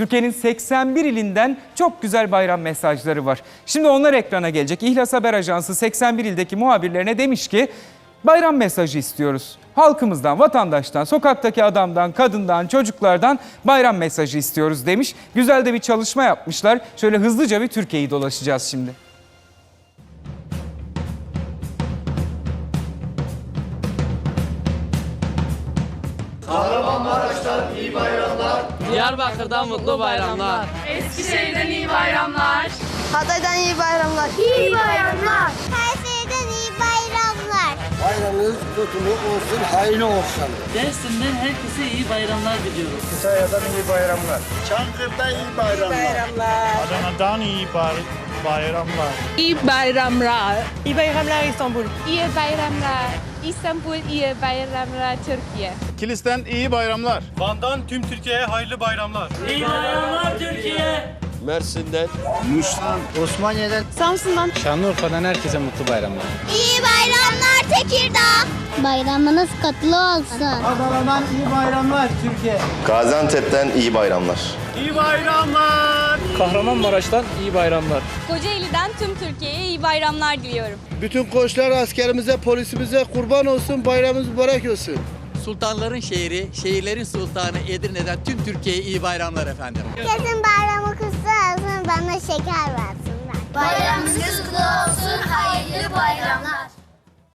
Türkiye'nin 81 ilinden çok güzel bayram mesajları var. Şimdi onlar ekrana gelecek. İhlas Haber Ajansı 81 ildeki muhabirlerine demiş ki bayram mesajı istiyoruz. Halkımızdan, vatandaştan, sokaktaki adamdan, kadından, çocuklardan bayram mesajı istiyoruz demiş. Güzel de bir çalışma yapmışlar. Şöyle hızlıca bir Türkiye'yi dolaşacağız şimdi. Diyarbakır'dan mutlu bayramlar. Eskişehir'den iyi bayramlar. Hatay'dan iyi bayramlar. İyi bayramlar. Kayseri'den iyi bayramlar. Bayramınız kutlu olsun, hayırlı olsun. Dersim'den herkese iyi bayramlar diliyoruz. Çankırı'da iyi bayramlar. Adana'dan iyi bay- bayramlar. İyi bayramlar. İyi bayramlar İstanbul. İyi bayramlar. İstanbul iyi bayramlar Türkiye. Kilis'ten iyi bayramlar. Van'dan tüm Türkiye'ye hayırlı bayramlar. İyi bayramlar Türkiye. Mersin'den, Osmaniye'den, Samsun'dan. Şanlıurfa'dan herkese mutlu bayramlar. İyi bayramlar. Bayramınız kutlu olsun. Adana'dan iyi bayramlar Türkiye. Gaziantep'ten iyi bayramlar. Kahramanmaraş'tan iyi bayramlar. Kocaeli'den tüm Türkiye'ye iyi bayramlar diliyorum. Bütün koçlar askerimize, polisimize kurban olsun, bayramımız mübarek olsun. Sultanların şehri, şehirlerin sultanı Edirne'den tüm Türkiye'ye iyi bayramlar efendim. Herkesin bayramı kutlu olsun. Bana şeker versinler. Bayramınız kutlu olsun. Bayramlar.